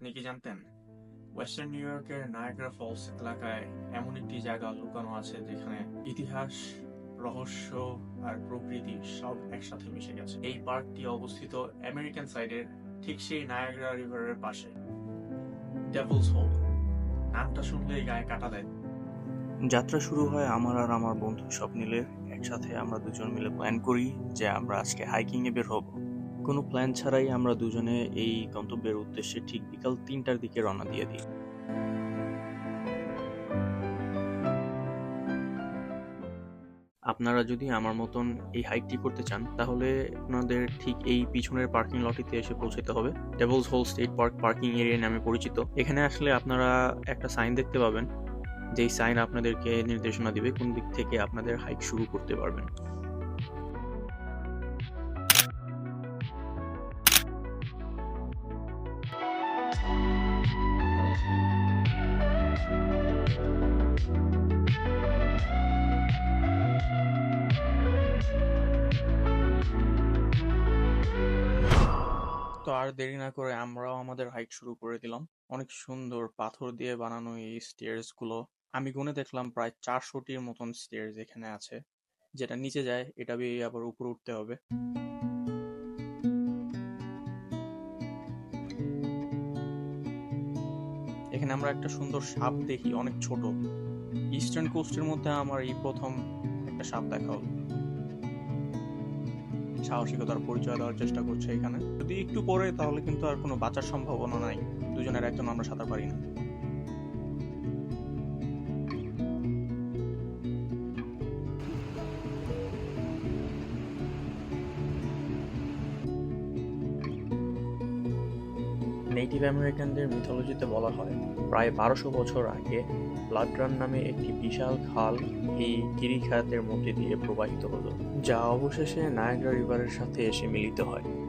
আপনি কি জানতেন? ওয়েস্টার্ন নিউ ইয়র্কের নায়াগ্রা ফলস এলাকায় এমন একটি জায়গা লুকানো আছে যেখানে ইতিহাস, রহস্য আর প্রকৃতি সব একসাথে মিশে গেছে। এই পার্কটি অবস্থিত আমেরিকান সাইডের ঠিক সেই নায়াগ্রা রিভারের পাশে। ডেভলস হোল নামটা শুনলেই গায়ে কাটা দেয়। যাত্রা শুরু হয় আমার আর আমার বন্ধু স্বপ্নিলের। একসাথে আমরা দুজন মিলে প্ল্যান করি যে আমরা আজকে হাইকিংয়ে বের হব। কোনো প্ল্যান ছাড়াই আমরা দুজনে এই গন্তব্যের উদ্দেশ্যে ঠিক বিকাল তিনটার দিকে রওনা দিয়ে দিই। আপনারা যদি আমার মতন এই হাইকটি করতে চান, তাহলে আপনাদের ঠিক এই পিছনের পার্কিং লটিতে এসে পৌঁছতে হবে। Devil's Hole State Park parking area নামে পরিচিত। এখানে আসলে আপনারা একটা সাইন দেখতে পাবেন। যেই সাইন আপনাদেরকে নির্দেশনা দিবে কোন দিক থেকে আপনাদের হাইক শুরু করতে পারবেন। তো আর দেরি না করে আমরাও আমাদের হাইক শুরু করে দিলাম। অনেক সুন্দর পাথর দিয়ে বানানো এই স্টেয়ার্সগুলো। আমি গুনে দেখলাম প্রায় চারশোটির মতন স্টেয়ার্স এখানে আছে। যেটা নিচে যায়, এটা বেয়ে আবার উপরে উঠতে হবে। এখানে আমরা একটা সুন্দর সাপ দেখি, অনেক ছোট। ইস্টার্ন কোস্টের মধ্যে আমার এই প্রথম একটা সাপ দেখা হলো। সাহসিকতার পরিচয় দেওয়ার চেষ্টা করছে এখানে। যদি একটু পরে, তাহলে কিন্তু আর কোনো বাঁচার সম্ভাবনা নাই। দুজনের একজন আমরা সাঁতার পারি না। নেটিভ আমেরিকানদের মিথোলজিতে বলা হয়, প্রায় বারোশো বছর আগে ব্লাড নামে একটি বিশাল খাল এই গিরিখাতের মধ্যে দিয়ে প্রবাহিত হলো, যা অবশেষে নায়াগ্রা রিভারের সাথে এসে মিলিত হয়।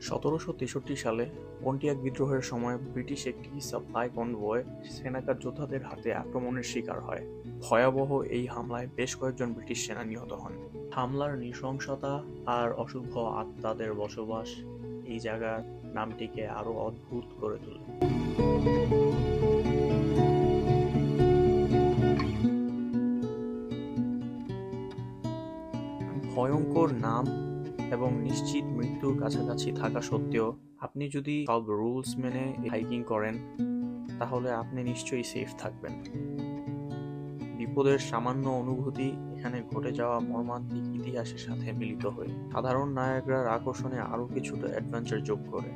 সতেরোশো তেষট্টি সালে পন্টিয়াক বিদ্রোহের সময় ব্রিটিশ একটি সাপ্লাই কনভয় সেনাকার যোদ্ধাদের হাতে আক্রমণের শিকার হয়? ভয়াবহ এই হামলায় বেশ কয়েকজন ব্রিটিশ সেনা নিহত হন। হামলার নৃশংসতা আর অশুভ আত্মাদের বসবাস এই জায়গার নামটিকে আরও অদ্ভুত করে তোলে। ভয়ঙ্কর নাম এবং নিশ্চিত মৃত্যুর কাছাকাছি থাকা সত্ত্বেও আপনি যদি সব রুলস মেনে হাইকিং করেন, তাহলে আপনি নিশ্চয়ই সেফ থাকবেন। বিপদের সামান্য অনুভূতি এখানে ঘটে যাওয়া মর্মান্তিক ইতিহাসের সাথে মিলিত হয়ে সাধারণ নায়করার আকর্ষণে আরও কিছুটা অ্যাডভেঞ্চার যোগ করে।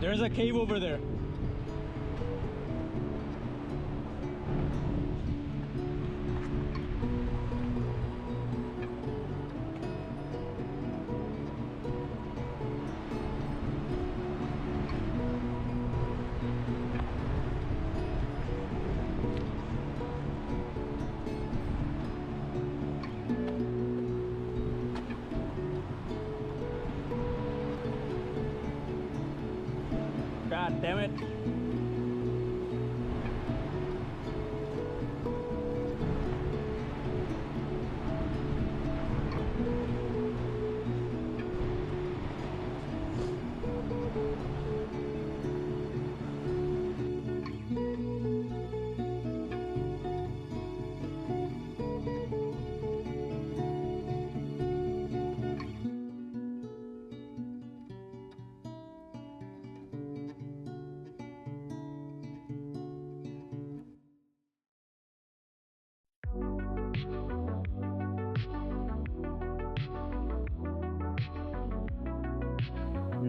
There's a cave over there. God damn it.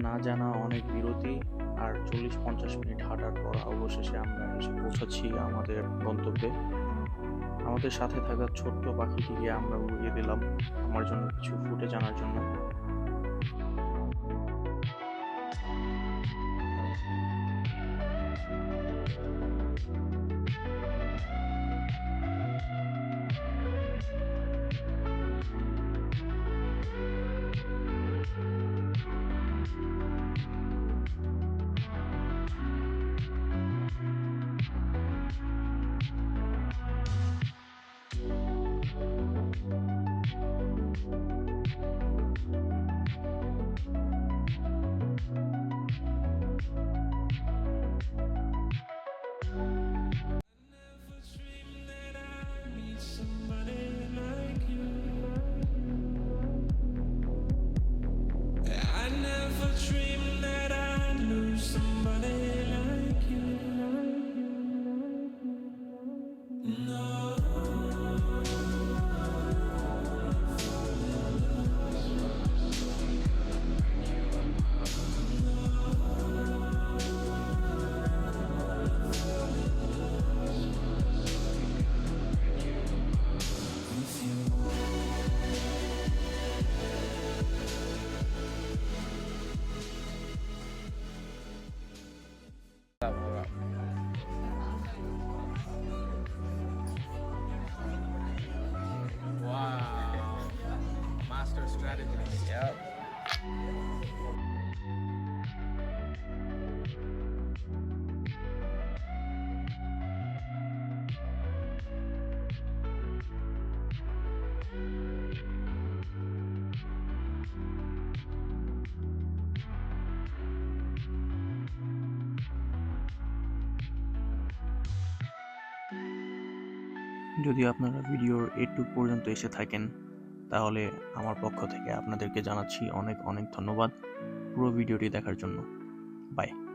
না জানা অনেক বিরতি আর চল্লিশ পঞ্চাশ মিনিট হাঁটার পর অবশেষে আমরা এসে পৌঁছাচ্ছি আমাদের গন্তব্যে। আমাদের সাথে থাকা ছোট্ট পাখিটিকে আমরা উড়িয়ে দিলাম। আমার জন্য কিছু ফুটে জানার জন্য। Strategy. Yeah. যদি আপনারা ভিডিওর এটুক পর্যন্ত এসে থাকেন তাহলে আমার পক্ষ থেকে আপনাদেরকে জানাচ্ছি অনেক অনেক ধন্যবাদ পুরো ভিডিওটি দেখার জন্য। বাই